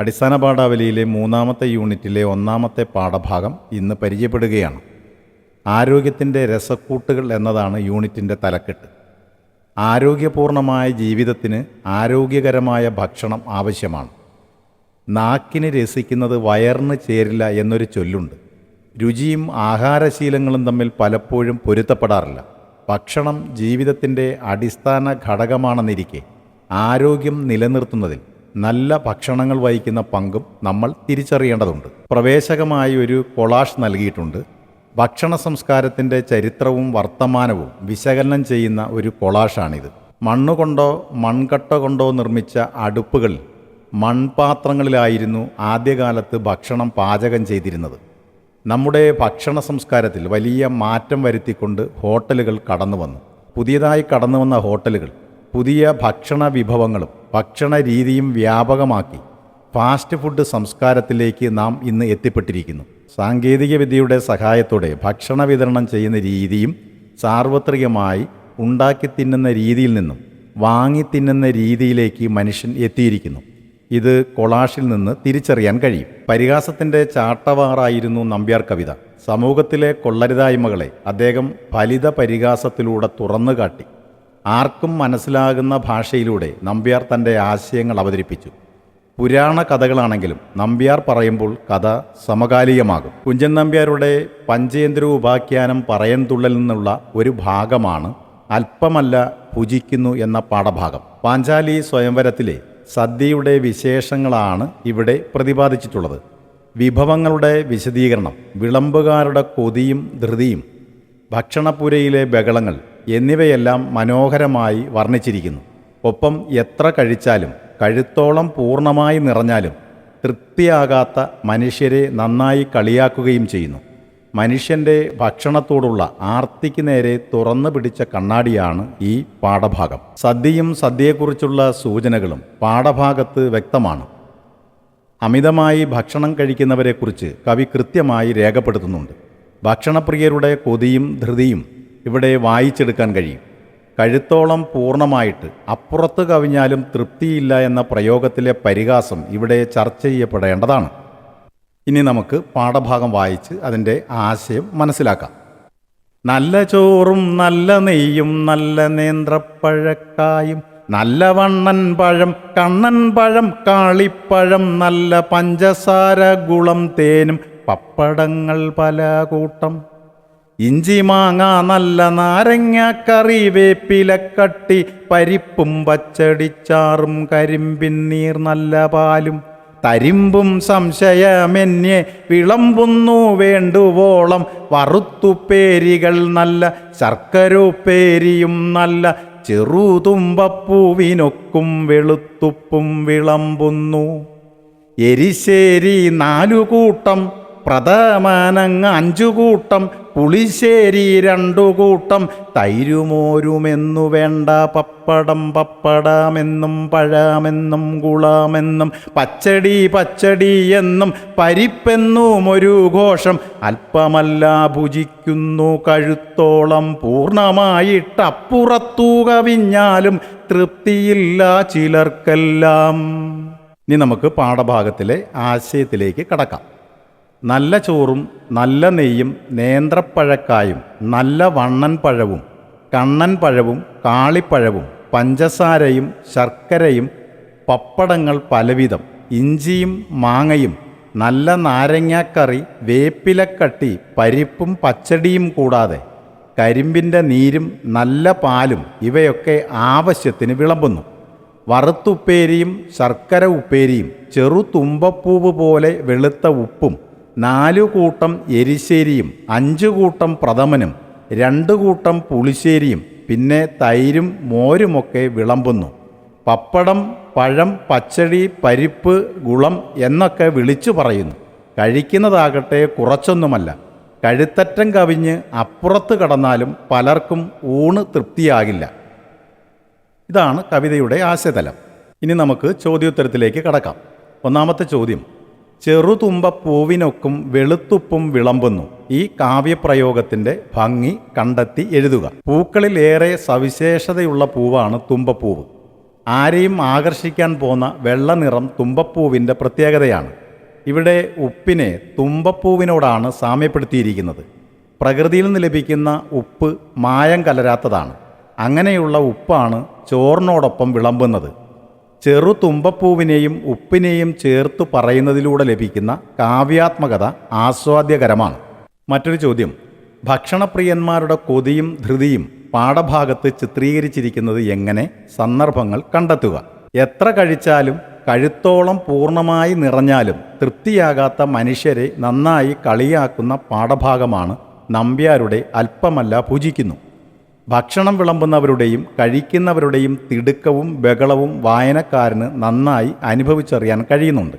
അടിസ്ഥാന പാഠാവലിയിലെ മൂന്നാമത്തെ യൂണിറ്റിലെ ഒന്നാമത്തെ പാഠഭാഗം ഇന്ന് പരിചയപ്പെടുകയാണ്. ആരോഗ്യത്തിന്റെ രസക്കൂട്ടുകൾ എന്നതാണ് യൂണിറ്റിന്റെ തലക്കെട്ട്. ആരോഗ്യപൂർണമായ ജീവിതത്തിന് ആരോഗ്യകരമായ ഭക്ഷണം ആവശ്യമാണ്. നാക്കിന് രസിക്കുന്നത് വയറിന് ചേരില്ല എന്നൊരു ചൊല്ലുണ്ട്. രുചിയും ആഹാരശീലങ്ങളും തമ്മിൽ പലപ്പോഴും പൊരുത്തപ്പെടാറില്ല. ഭക്ഷണം ജീവിതത്തിന്റെ അടിസ്ഥാന ഘടകമാണെന്നിരിക്കെ ആരോഗ്യം നിലനിർത്തുന്നതിൽ നല്ല ഭക്ഷണങ്ങൾ വഹിക്കുന്ന പങ്കും നമ്മൾ തിരിച്ചറിയേണ്ടതുണ്ട്. പ്രവേശകമായി ഒരു കൊളാഷ് നൽകിയിട്ടുണ്ട്. ഭക്ഷണ സംസ്കാരത്തിന്റെ ചരിത്രവും വർത്തമാനവും വിശകലനം ചെയ്യുന്ന ഒരു കൊളാഷാണിത് മണ്ണുകൊണ്ടോ മൺകട്ട കൊണ്ടോ നിർമ്മിച്ച അടുപ്പുകളിൽ മൺപാത്രങ്ങളിലായിരുന്നു ആദ്യകാലത്ത് ഭക്ഷണം പാചകം ചെയ്തിരുന്നത്. നമ്മുടെ ഭക്ഷണ സംസ്കാരത്തിൽ വലിയ മാറ്റം വരുത്തിക്കൊണ്ട് ഹോട്ടലുകൾ കടന്നു വന്നു പുതിയതായി കടന്നു വന്ന ഹോട്ടലുകൾ പുതിയ ഭക്ഷണ വിഭവങ്ങളും ഭക്ഷണ രീതിയും വ്യാപകമാക്കി ഫാസ്റ്റ് ഫുഡ് സംസ്കാരത്തിലേക്ക് നാം ഇന്ന് എത്തിപ്പെട്ടിരിക്കുന്നു. സാങ്കേതികവിദ്യയുടെ സഹായത്തോടെ ഭക്ഷണ വിതരണം ചെയ്യുന്ന രീതിയും സാർവത്രികമായി ഉണ്ടാക്കി തിന്നുന്ന രീതിയിൽ നിന്നും വാങ്ങി തിന്നുന്ന രീതിയിലേക്ക് മനുഷ്യൻ എത്തിയിരിക്കുന്നു. ഇത് കൊളാഷിൽ നിന്ന് തിരിച്ചറിയാൻ കഴിയും. പരിഹാസത്തിന്റെ ചാട്ടവാറായിരുന്നു നമ്പ്യാർ കവിത. സമൂഹത്തിലെ കൊള്ളരുതായ്മകളെ അദ്ദേഹം ഫലിത പരിഹാസത്തിലൂടെ തുറന്നു കാട്ടി ആർക്കും മനസ്സിലാകുന്ന ഭാഷയിലൂടെ നമ്പ്യാർ തന്റെ ആശയങ്ങൾ അവതരിപ്പിച്ചു. പുരാണ കഥകളാണെങ്കിലും നമ്പ്യാർ പറയുമ്പോൾ കഥ സമകാലികമാകും. കുഞ്ചൻ നമ്പ്യാരുടെ പഞ്ചേന്ദ്ര ഉപാഖ്യാനം പറയൻതുള്ളിൽ നിന്നുള്ള ഒരു ഭാഗമാണ് അല്പമല്ല ഭുജിക്കുന്നു എന്ന പാഠഭാഗം. പാഞ്ചാലി സ്വയംവരത്തിലെ സദ്യയുടെ വിശേഷങ്ങളാണ് ഇവിടെ പ്രതിപാദിച്ചിട്ടുള്ളത്. വിഭവങ്ങളുടെ വിശദീകരണം വിളമ്പുകാരുടെ കൊതിയും ധൃതിയും ഭക്ഷണപ്പുരയിലെ ബഹളങ്ങൾ എന്നിവയെല്ലാം മനോഹരമായി വർണിച്ചിരിക്കുന്നു. ഒപ്പം എത്ര കഴിച്ചാലും കഴുത്തോളം പൂർണമായി നിറഞ്ഞാലും തൃപ്തിയാകാത്ത മനുഷ്യരെ നന്നായി കളിയാക്കുകയും ചെയ്യുന്നു. മനുഷ്യന്റെ ഭക്ഷണത്തോടുള്ള ആർത്തിക്ക് നേരെ തുറന്നു പിടിച്ച കണ്ണാടിയാണ് ഈ പാഠഭാഗം. സദ്യയും സദ്യയെക്കുറിച്ചുള്ള സൂചനകളും പാഠഭാഗത്ത് വ്യക്തമാണ്. അമിതമായി ഭക്ഷണം കഴിക്കുന്നവരെക്കുറിച്ച് കവി കൃത്യമായി രേഖപ്പെടുത്തുന്നുണ്ട്. ഭക്ഷണപ്രിയരുടെ കൊതിയും ധൃതിയും ഇവിടെ വായിച്ചെടുക്കാൻ കഴിയും. കഴുത്തോളം പൂർണമായിട്ട് അപ്പുറത്ത് കവിഞ്ഞാലും തൃപ്തിയില്ല എന്ന പ്രയോഗത്തിലെ പരിഹാസം ഇവിടെ ചർച്ച ചെയ്യപ്പെടേണ്ടതാണ്. ഇനി നമുക്ക് പാഠഭാഗം വായിച്ച് അതിന്റെ ആശയം മനസ്സിലാക്കാം. നല്ല ചോറും നല്ല നെയ്യും നല്ല നേന്ത്രപ്പഴക്കായും നല്ല വണ്ണൻ പഴം കണ്ണൻ പഴം കാളിപ്പഴം നല്ല പഞ്ചസാര ഗുളം തേനും പപ്പടങ്ങൾ പല കൂട്ടം. ഇഞ്ചി മാങ്ങ നല്ല നാരങ്ങ കറി വേപ്പിലക്കട്ടി പരിപ്പും പച്ചടിച്ചാറും കരിമ്പിൻ നീർ നല്ല പാലും. തരിമ്പും സംശയമെന്നെ വിളമ്പുന്നു വേണ്ടുവോളം. വറുത്തുപ്പേരികൾ നല്ല ശർക്കരൂപ്പേരിയും നല്ല ചെറുതുമ്പപ്പൂവിനൊക്കും വെളുത്തുപ്പും വിളമ്പുന്നു. എരിശ്ശേരി നാലുകൂട്ടം പ്രഥമാനങ്ങ പ്രഥമനങ്ങ് അഞ്ചു കൂട്ടം പുളിശ്ശേരി രണ്ടു കൂട്ടം തൈരുമോരുമെന്നു വേണ്ട പപ്പടം പപ്പടമെന്നും പഴമെന്നും കുളമെന്നും പച്ചടി പച്ചടി എന്നും പരിപ്പെന്നും ഒരു ഘോഷം അല്പമല്ല ഭുജിക്കുന്നു കഴുത്തോളം പൂർണമായിട്ടപ്പുറത്തു കവിഞ്ഞാലും തൃപ്തിയില്ല ചിലർക്കെല്ലാം. ഇനി നമുക്ക് പാഠഭാഗത്തിലെ ആശയത്തിലേക്ക് കടക്കാം. നല്ല ചോറും നല്ല നെയ്യും നേന്ത്രപ്പഴക്കായും നല്ല വണ്ണൻ പഴവും കണ്ണൻ പഴവും കാളിപ്പഴവും പഞ്ചസാരയും ശർക്കരയും പപ്പടങ്ങൾ പലവിധം ഇഞ്ചിയും മാങ്ങയും നല്ല നാരങ്ങാക്കറി വേപ്പിലക്കട്ടി പരിപ്പും പച്ചടിയും കൂടാതെ കരിമ്പിന്റെ നീരും നല്ല പാലും ഇവയൊക്കെ ആവശ്യത്തിന് വിളമ്പുന്നു. വറുത്തുപ്പേരിയും ശർക്കര ഉപ്പേരിയും ചെറു തുമ്പപ്പൂവ് പോലെ വെളുത്ത ഉപ്പും നാലു കൂട്ടം എരിശ്ശേരിയും അഞ്ചു കൂട്ടം പ്രഥമനും രണ്ടു കൂട്ടം പുളിശ്ശേരിയും പിന്നെ തൈരും മോരുമൊക്കെ വിളമ്പുന്നു. പപ്പടം പഴം പച്ചടി പരിപ്പ് ഗുളം എന്നൊക്കെ വിളിച്ചു പറയുന്നു. കഴിക്കുന്നതാകട്ടെ കുറച്ചൊന്നുമല്ല. കഴുത്തറ്റം കവിഞ്ഞ് അപ്പുറത്ത് കടന്നാലും പലർക്കും ഊണ് തൃപ്തിയാകില്ല. ഇതാണ് കവിതയുടെ ആശയതലം. ഇനി നമുക്ക് ചോദ്യോത്തരത്തിലേക്ക് കടക്കാം. ഒന്നാമത്തെ ചോദ്യം. ചെറുതുമ്പ പൂവിനൊക്കും വെളുത്തുപ്പും വിളമ്പുന്നു. ഈ കാവ്യപ്രയോഗത്തിന്റെ ഭംഗി കണ്ടെത്തി എഴുതുക. പൂക്കളിലേറെ സവിശേഷതയുള്ള പൂവാണ് തുമ്പപ്പൂവ്. ആരെയും ആകർഷിക്കാൻ പോന്ന വെള്ളനിറം തുമ്പപ്പൂവിന്റെ പ്രത്യേകതയാണ്. ഇവിടെ ഉപ്പിനെ തുമ്പപ്പൂവിനോടാണ് സാമ്യപ്പെടുത്തിയിരിക്കുന്നത്. പ്രകൃതിയിൽ നിന്ന് ലഭിക്കുന്ന ഉപ്പ് മായം കലരാത്തതാണ്. അങ്ങനെയുള്ള ഉപ്പാണ് ചോറിനോടൊപ്പം വിളമ്പുന്നത്. ചെറു തുമ്പപ്പൂവിനെയും ഉപ്പിനെയും ചേർത്തു പറയുന്നതിലൂടെ ലഭിക്കുന്ന കാവ്യാത്മകത ആസ്വാദ്യകരമാണ്. മറ്റൊരു ചോദ്യം. ഭക്ഷണപ്രിയന്മാരുടെ കൊതിയും ധൃതിയും പാഠഭാഗത്ത് ചിത്രീകരിച്ചിരിക്കുന്നത് എങ്ങനെ? സന്ദർഭങ്ങൾ കണ്ടെത്തുക. എത്ര കഴിച്ചാലും കഴുത്തോളം പൂർണമായി നിറഞ്ഞാലും തൃപ്തിയാകാത്ത മനുഷ്യരെ നന്നായി കളിയാക്കുന്ന പാഠഭാഗമാണ് നമ്പ്യാരുടെ അല്പമല്ല ഭുജിക്കുന്നു ഭക്ഷണം വിളമ്പുന്നവരുടെയും കഴിക്കുന്നവരുടെയും തിടുക്കവും ബഹളവും വായനക്കാരന് നന്നായി അനുഭവിച്ചറിയാൻ കഴിയുന്നുണ്ട്.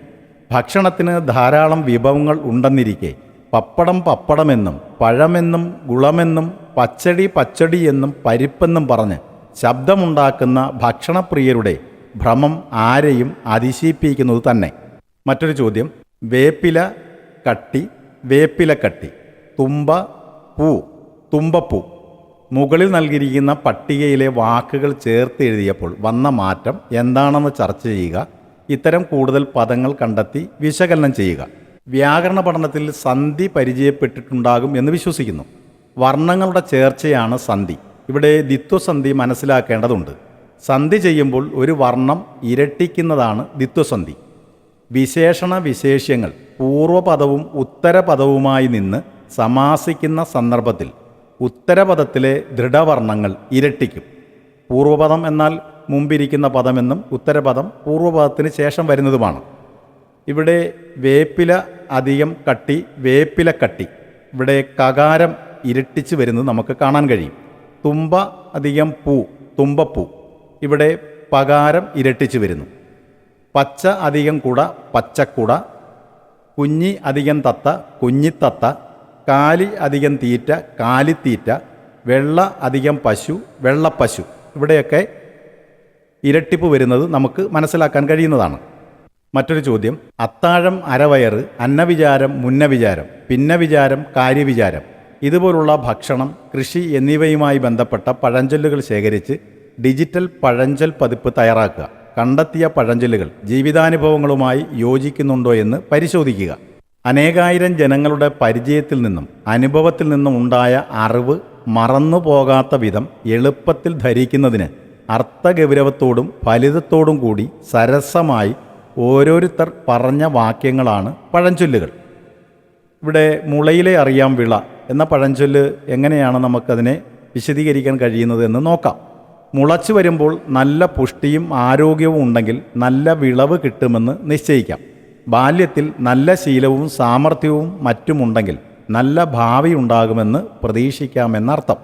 ഭക്ഷണത്തിന് ധാരാളം വിഭവങ്ങൾ ഉണ്ടെന്നിരിക്കെ പപ്പടം പപ്പടമെന്നും പഴമെന്നും ഗുളമെന്നും പച്ചടി പച്ചടി എന്നും പരിപ്പെന്നും പറഞ്ഞ് ശബ്ദമുണ്ടാക്കുന്ന ഭക്ഷണപ്രിയരുടെ ഭ്രമം ആരെയും അതിശയിപ്പിക്കുന്നത് തന്നെ. മറ്റൊരു ചോദ്യം. വേപ്പില കട്ടി വേപ്പില കട്ടി തുമ്പ പൂ തുമ്പപ്പൂ. മുകളിൽ നൽകിയിരിക്കുന്ന പട്ടികയിലെ വാക്കുകൾ ചേർത്ത് എഴുതിയപ്പോൾ വന്ന മാറ്റം എന്താണെന്ന് ചർച്ച ചെയ്യുക ഇത്തരം കൂടുതൽ പദങ്ങൾ കണ്ടെത്തി വിശകലനം ചെയ്യുക. വ്യാകരണ പഠനത്തിൽ സന്ധി പരിചയപ്പെട്ടിട്ടുണ്ടാകും എന്ന് വിശ്വസിക്കുന്നു. വർണങ്ങളുടെ ചേർച്ചയാണ് സന്ധി. ഇവിടെ ദിത്വസന്ധി മനസ്സിലാക്കേണ്ടതുണ്ട്. സന്ധി ചെയ്യുമ്പോൾ ഒരു വർണം ഇരട്ടിക്കുന്നതാണ് ദിത്വസന്ധി വിശേഷണ വിശേഷ്യങ്ങൾ പൂർവപദവും ഉത്തരപദവുമായി നിന്ന് സമാസിക്കുന്ന സന്ദർഭത്തിൽ ഉത്തരപദത്തിലെ ദൃഢവർണങ്ങൾ ഇരട്ടിക്കും. പൂർവപദം എന്നാൽ മുമ്പിരിക്കുന്ന പദമെന്നും ഉത്തരപദം പൂർവപദത്തിന് ശേഷം വരുന്നതുമാണ്. ഇവിടെ വേപ്പില അധികം കട്ടി വേപ്പില കട്ടി. ഇവിടെ കകാരം ഇരട്ടിച്ച് വരുന്നത് നമുക്ക് കാണാൻ കഴിയും. തുമ്പ അധികം പൂ തുമ്പപ്പൂ. ഇവിടെ പകാരം ഇരട്ടിച്ച് വരുന്നു. പച്ച അധികം കുട പച്ചക്കുട. കുഞ്ഞി അധികം തത്ത കുഞ്ഞിത്തത്ത. കാലി അധികം തീറ്റ കാലിത്തീറ്റ വെള്ള അധികം പശു വെള്ളപ്പശു ഇവിടെയൊക്കെ ഇരട്ടിപ്പ് വരുന്നത് നമുക്ക് മനസ്സിലാക്കാൻ കഴിയുന്നതാണ്. മറ്റൊരു ചോദ്യം. അത്താഴം അരവയറ് അന്നവിചാരം മുന്നവിചാരം പിന്നവിചാരം കാര്യവിചാരം. ഇതുപോലുള്ള ഭക്ഷണം കൃഷി എന്നിവയുമായി ബന്ധപ്പെട്ട പഴഞ്ചൊല്ലുകൾ ശേഖരിച്ച് ഡിജിറ്റൽ പഴഞ്ചൊൽ പതിപ്പ് തയ്യാറാക്കുക. കണ്ടെത്തിയ പഴഞ്ചൊല്ലുകൾ ജീവിതാനുഭവങ്ങളുമായി യോജിക്കുന്നുണ്ടോ എന്ന് പരിശോധിക്കുക. അനേകായിരം ജനങ്ങളുടെ പരിചയത്തിൽ നിന്നും അനുഭവത്തിൽ നിന്നും ഉണ്ടായ അറിവ് മറന്നു പോകാത്ത വിധം എളുപ്പത്തിൽ ധരിക്കുന്നതിന് അർത്ഥഗൗരവത്തോടും ഫലിതത്തോടും കൂടി സരസമായി ഓരോരുത്തർ പറഞ്ഞ വാക്യങ്ങളാണ് പഴഞ്ചൊല്ലുകൾ. ഇവിടെ മുളയിലെ അറിയാം വിള എന്ന പഴഞ്ചൊല്ല് എങ്ങനെയാണ് നമുക്കതിനെ വിശദീകരിക്കാൻ കഴിയുന്നത് എന്ന് നോക്കാം. മുളച്ചു വരുമ്പോൾ നല്ല പുഷ്ടിയും ആരോഗ്യവും ഉണ്ടെങ്കിൽ നല്ല വിളവ് കിട്ടുമെന്ന് നിശ്ചയിക്കാം. ബാല്യത്തിൽ നല്ല ശീലവും സാമർഥ്യവും മറ്റുമുണ്ടെങ്കിൽ നല്ല ഭാവി ഉണ്ടാകുമെന്ന് പ്രതീക്ഷിക്കാമെന്നർത്ഥം.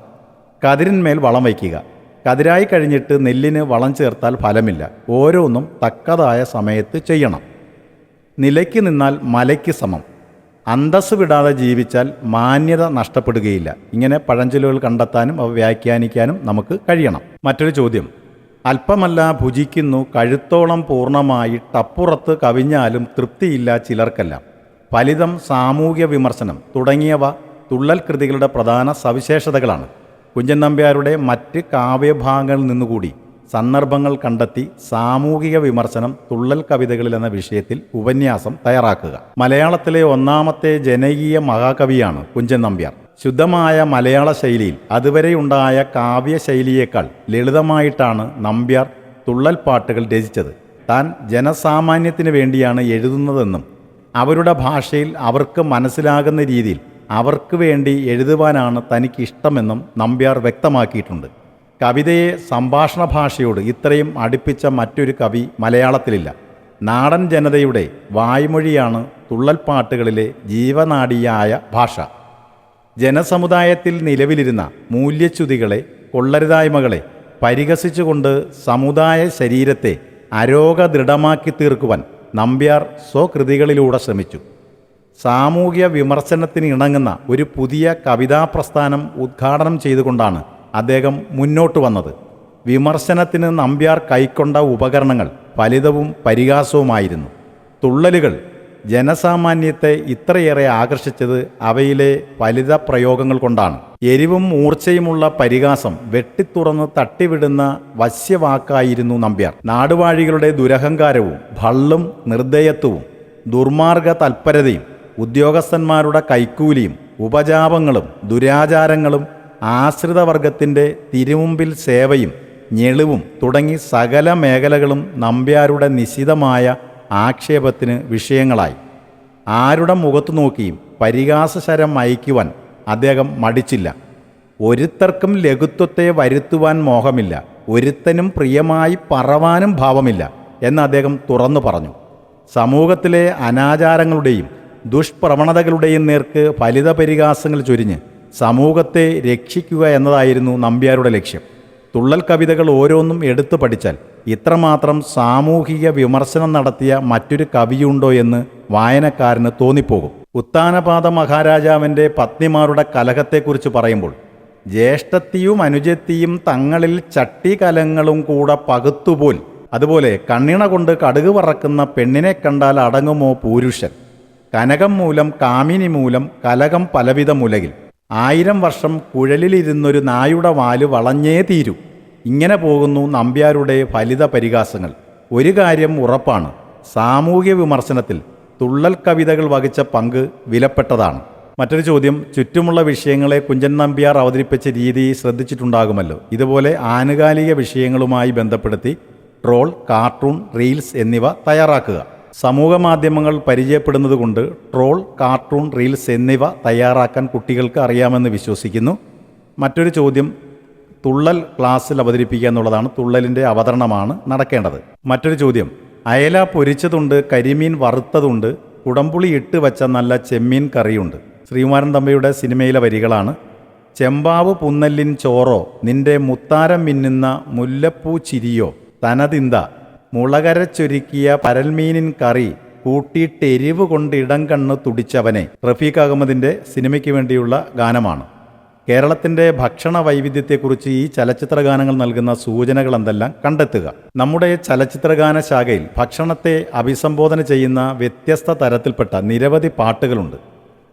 കതിരിന്മേൽ വളം വയ്ക്കുക. കതിരായി കഴിഞ്ഞിട്ട് നെല്ലിന് വളം ചേർത്താൽ ഫലമില്ല. ഓരോന്നും തക്കതായ സമയത്ത് ചെയ്യണം. നിലയ്ക്ക് നിന്നാൽ മലയ്ക്ക് സമം. അന്തസ് വിടാതെ ജീവിച്ചാൽ മാന്യത നഷ്ടപ്പെടുകയില്ല. ഇങ്ങനെ പഴഞ്ചൊല്ലുകൾ കണ്ടെത്താനും അവ വ്യാഖ്യാനിക്കാനും നമുക്ക് കഴിയണം. മറ്റൊരു ചോദ്യം. അല്പമല്ല ഭുജിക്കുന്നു കഴുത്തോളം പൂർണമായി ടപ്പുറത്ത് കവിഞ്ഞാലും തൃപ്തിയില്ല ചിലർക്കെല്ലാം. ഫലിതം സാമൂഹ്യ വിമർശനം തുടങ്ങിയവ തുള്ളൽ കൃതികളുടെ പ്രധാന സവിശേഷതകളാണ്. കുഞ്ചൻ നമ്പ്യാരുടെ മറ്റ് കാവ്യഭാഗങ്ങളിൽ നിന്നുകൂടി സന്ദർഭങ്ങൾ കണ്ടെത്തി സാമൂഹിക വിമർശനം തുള്ളൽ കവിതകളിൽ എന്ന വിഷയത്തിൽ ഉപന്യാസം തയ്യാറാക്കുക. മലയാളത്തിലെ ഒന്നാമത്തെ ജനകീയ മഹാകവിയാണ് കുഞ്ചൻ നമ്പ്യാർ. ശുദ്ധമായ മലയാള ശൈലിയിൽ അതുവരെ അതുവരെയുണ്ടായ കാവ്യശൈലിയേക്കാൾ ലളിതമായിട്ടാണ് നമ്പ്യാർ തുള്ളൽ പാട്ടുകൾ രചിച്ചത്. താൻ ജനസാമാന്യത്തിന് വേണ്ടിയാണ് എഴുതുന്നതെന്നും അവരുടെ ഭാഷയിൽ അവർക്ക് മനസ്സിലാകുന്ന രീതിയിൽ അവർക്ക് വേണ്ടി എഴുതുവാനാണ് തനിക്ക് ഇഷ്ടമെന്നും നമ്പ്യാർ വ്യക്തമാക്കിയിട്ടുണ്ട്. കവിതയെ സംഭാഷണ ഭാഷയോട് ഇത്രയും അടുപ്പിച്ച മറ്റൊരു കവി മലയാളത്തിലില്ല. നാടൻ ജനതയുടെ വായ്മൊഴിയാണ് തുള്ളൽ പാട്ടുകളിലെ ജീവനാടിയായ ഭാഷ. ജനസമുദായത്തിൽ നിലവിലിരുന്ന മൂല്യച്യുതികളെ കൊള്ളരുതായ്മകളെ പരിഹസിച്ചുകൊണ്ട് സമുദായ ശരീരത്തെ അരോഗദൃഢമാക്കി തീർക്കുവാൻ നമ്പ്യാർ സ്വകൃതികളിലൂടെ ശ്രമിച്ചു. സാമൂഹ്യ വിമർശനത്തിന് ഇണങ്ങുന്ന ഒരു പുതിയ കവിതാ പ്രസ്ഥാനം ഉദ്ഘാടനം ചെയ്തുകൊണ്ടാണ് അദ്ദേഹം മുന്നോട്ട് വന്നത്. വിമർശനത്തിന് നമ്പ്യാർ കൈക്കൊണ്ട ഉപകരണങ്ങൾ ഫലിതവും പരിഹാസവുമായിരുന്നു. തുള്ളലുകൾ ജനസാമാന്യത്തെ ഇത്രയേറെ ആകർഷിച്ചത് അവയിലെ ഫലിത പ്രയോഗങ്ങൾ കൊണ്ടാണ്. എരിവും മൂർച്ചയുമുള്ള പരിഹാസം വെട്ടിത്തുറന്ന് തട്ടിവിടുന്ന വശ്യവാക്കായിരുന്നു നമ്പ്യാർ. നാടുവാഴികളുടെ ദുരഹങ്കാരവും ഭള്ളും നിർദ്ദയത്വവും ദുർമാർഗ തൽപരതയും ഉദ്യോഗസ്ഥന്മാരുടെ കൈക്കൂലിയും ഉപജാപങ്ങളും ദുരാചാരങ്ങളും ആശ്രിതവർഗത്തിന്റെ തിരുമുമ്പിൽ സേവയും ഞെളിവും തുടങ്ങി സകല മേഖലകളും നമ്പ്യാരുടെ നിശിതമായ ആക്ഷേപത്തിന് വിഷയങ്ങളായി. ആരുടെ മുഖത്തു നോക്കിയും പരിഹാസശരം അയക്കുവാൻ അദ്ദേഹം മടിച്ചില്ല. ഒരുത്തർക്കും ലഘുത്വത്തെ വരുത്തുവാൻ മോഹമില്ല. ഒരുത്തനും പ്രിയമായി പറവാനും ഭാവമില്ല എന്ന് അദ്ദേഹം തുറന്നു പറഞ്ഞു. സമൂഹത്തിലെ അനാചാരങ്ങളുടെയും ദുഷ്പ്രവണതകളുടെയും നേർക്ക് ഫലിത പരിഹാസങ്ങൾ ചൊരിഞ്ഞ് സമൂഹത്തെ രക്ഷിക്കുക എന്നതായിരുന്നു നമ്പ്യാരുടെ ലക്ഷ്യം. തുള്ളൽ കവിതകൾ ഓരോന്നും എടുത്തു പഠിച്ചാൽ ഇത്രമാത്രം സാമൂഹിക വിമർശനം നടത്തിയ മറ്റൊരു കവിയുണ്ടോ എന്ന് വായനക്കാരന് തോന്നിപ്പോകും. ഉത്താനപാദ മഹാരാജാവിന്റെ പത്നിമാരുടെ കലഹത്തെക്കുറിച്ച് പറയുമ്പോൾ ജ്യേഷ്ഠത്തിയും അനുജത്തിയും തങ്ങളിൽ ചട്ടി കലങ്ങളും കൂടെ പകുത്തുപോൽ അതുപോലെ കണ്ണിണ കൊണ്ട് കടുക് പറക്കുന്ന പെണ്ണിനെ കണ്ടാൽ അടങ്ങുമോ പൂരുഷൻ? കനകം മൂലം കാമിനി മൂലം കലകം പലവിധ മുലകിൽ. ആയിരം വർഷം കുഴലിലിരുന്നൊരു നായുടെ വാൽ വളഞ്ഞേ തീരൂ. ഇങ്ങനെ പോകുന്നു നമ്പ്യാരുടെ ഫലിത പരിഹാസങ്ങൾ. ഒരു കാര്യം ഉറപ്പാണ്. സാമൂഹ്യ വിമർശനത്തിൽ തുള്ളൽ കവിതകൾ വഹിച്ച പങ്ക് വിലപ്പെട്ടതാണ്. മറ്റൊരു ചോദ്യം ചുറ്റുമുള്ള വിഷയങ്ങളെ കുഞ്ചൻ നമ്പ്യാർ അവതരിപ്പിച്ച രീതി ശ്രദ്ധിച്ചിട്ടുണ്ടാകുമല്ലോ. ഇതുപോലെ ആനുകാലിക വിഷയങ്ങളുമായി ബന്ധപ്പെടുത്തി ട്രോൾ കാർട്ടൂൺ റീൽസ് എന്നിവ തയ്യാറാക്കുക. സമൂഹ മാധ്യമങ്ങൾ പരിചയപ്പെടുന്നതുകൊണ്ട് ട്രോൾ കാർട്ടൂൺ റീൽസ് എന്നിവ തയ്യാറാക്കാൻ കുട്ടികൾക്ക് അറിയാമെന്ന് വിശ്വസിക്കുന്നു. മറ്റൊരു ചോദ്യം തുള്ളൽ ക്ലാസ്സിൽ അവതരിപ്പിക്കുക എന്നുള്ളതാണ് തുള്ളലിന്റെ അവതരണമാണ് നടക്കേണ്ടത്. മറ്റൊരു ചോദ്യം. അയല പൊരിച്ചതുണ്ട് കരിമീൻ വറുത്തതുണ്ട് കുടംപുളി ഇട്ട് വച്ച നല്ല ചെമ്മീൻ കറിയുണ്ട്. ശ്രീകുമാരൻ തമ്പിയുടെ സിനിമയിലെ വരികളാണ്. ചെമ്പാവ് പുന്നല്ലിൻ ചോറോ നിന്റെ മുത്താരം മിന്നുന്ന മുല്ലപ്പൂ ചിരിയോ തനതിന്ത മുളകരച്ചൊരുക്കിയ പരൽമീനിൻ കറി കൂട്ടിയിട്ടെരിവ് കൊണ്ട് ഇടം കണ്ണ് തുടിച്ചവനെ. റഫീഖ് അഹമ്മദിന്റെ സിനിമയ്ക്ക് വേണ്ടിയുള്ള ഗാനമാണ്. കേരളത്തിന്റെ ഭക്ഷണ വൈവിധ്യത്തെക്കുറിച്ച് ഈ ചലച്ചിത്ര ഗാനങ്ങൾ നൽകുന്ന സൂചനകൾ എന്തെല്ലാം? കണ്ടെത്തുക. നമ്മുടെ ചലച്ചിത്രഗാന ശാഖയിൽ ഭക്ഷണത്തെ അഭിസംബോധന ചെയ്യുന്ന വ്യത്യസ്ത തരത്തിൽപ്പെട്ട നിരവധി പാട്ടുകളുണ്ട്.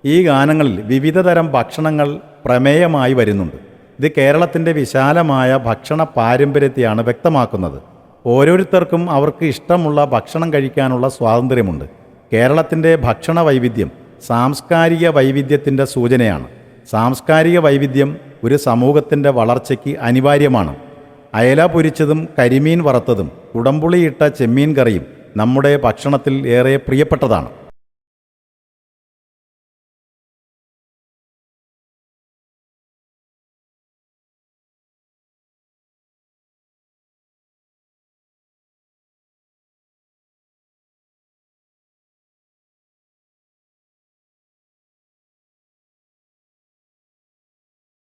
ഈ ഗാനങ്ങളിൽ വിവിധ തരം ഭക്ഷണങ്ങൾ പ്രമേയമായി വരുന്നുണ്ട്. ഇത് കേരളത്തിന്റെ വിശാലമായ ഭക്ഷണ പാരമ്പര്യത്തെയാണ് വ്യക്തമാക്കുന്നത്. ഓരോരുത്തർക്കും അവർക്ക് ഇഷ്ടമുള്ള ഭക്ഷണം കഴിക്കാനുള്ള സ്വാതന്ത്ര്യമുണ്ട്. കേരളത്തിന്റെ ഭക്ഷണ വൈവിധ്യം സാംസ്കാരിക വൈവിധ്യത്തിന്റെ സൂചനയാണ്. സാംസ്കാരിക വൈവിധ്യം ഒരു സമൂഹത്തിന്റെ വളർച്ചയ്ക്ക് അനിവാര്യമാണ്. അയല പൊരിച്ചതും കരിമീൻ വറുത്തതും കുടംപുളിയിട്ട ചെമ്മീൻ കറിയും നമ്മുടെ ഭക്ഷണത്തിൽ ഏറെ പ്രിയപ്പെട്ടതാണ്.